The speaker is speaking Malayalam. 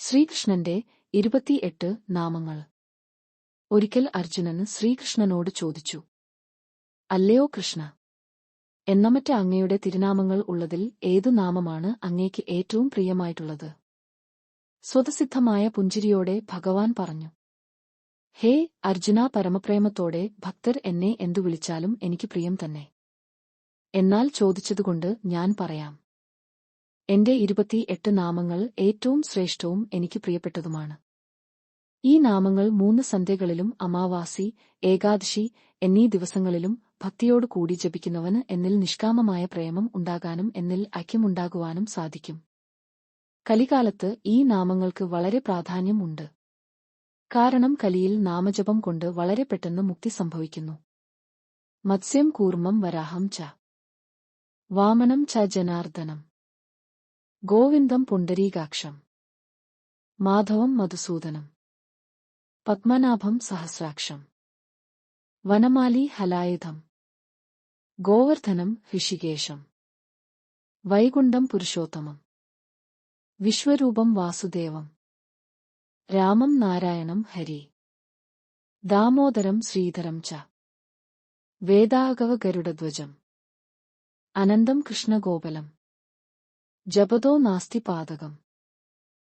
ശ്രീകൃഷ്ണന്റെ ഇരുപത്തിയെട്ട് നാമങ്ങൾ. ഒരിക്കൽ അർജുനന് ശ്രീകൃഷ്ണനോട് ചോദിച്ചു അല്ലയോ കൃഷ്ണ എന്നമറ്റ അങ്ങയുടെ തിരുനാമങ്ങൾ ഉള്ളതിൽ ഏതു നാമമാണ് അങ്ങേക്ക് ഏറ്റവും പ്രിയമായിട്ടുള്ളത്? സ്വതസിദ്ധമായ പുഞ്ചിരിയോടെ ഭഗവാൻ പറഞ്ഞു ഹേ അർജുന പരമപ്രേമത്തോടെ ഭക്തർ എന്നെ എന്തു വിളിച്ചാലും എനിക്ക് പ്രിയം തന്നെ. എന്നാൽ ചോദിച്ചതുകൊണ്ട് ഞാൻ പറയാം. എന്റെ ഇരുപത്തിയെട്ട് നാമങ്ങൾ ഏറ്റവും ശ്രേഷ്ഠവും എനിക്ക് പ്രിയപ്പെട്ടതുമാണ്. ഈ നാമങ്ങൾ മൂന്ന് സന്ധ്യകളിലും അമാവാസി ഏകാദശി എന്നീ ദിവസങ്ങളിലും ഭക്തിയോടുകൂടി ജപിക്കുന്നവന് എന്നിൽ നിഷ്കാമമായ പ്രേമം ഉണ്ടാകാനും എന്നിൽ ഐക്യമുണ്ടാകുവാനും സാധിക്കും. കലികാലത്ത് ഈ നാമങ്ങൾക്ക് വളരെ പ്രാധാന്യമുണ്ട് കാരണം കലിയിൽ നാമജപം കൊണ്ട് വളരെ പെട്ടെന്ന് മുക്തി സംഭവിക്കുന്നു. മത്സ്യം കൂർമ്മം വരാഹം ച. വാമനം ച ജനാർദ്ദനം. ഗോവിന്ദം പുണ്ടരീകാക്ഷം മാധവം മധുസൂദനം. പത്മനാഭം സഹസ്രാക്ഷം. വനമാലി ഹലായുധം. ഗോവർദ്ധനം ഋഷികേശം. വൈകുണ്ഠം പുരുഷോത്തമം. വിശ്വരൂപം വാസുദേവം. രാമം നാരായണം ഹരി. ദാമോദരം ശ്രീധരം ച. വേദാഗവ ഗരുഡധ്വജം. അനന്തം കൃഷ്ണഗോപലം. ജപതോ നാസ്തി പാതകം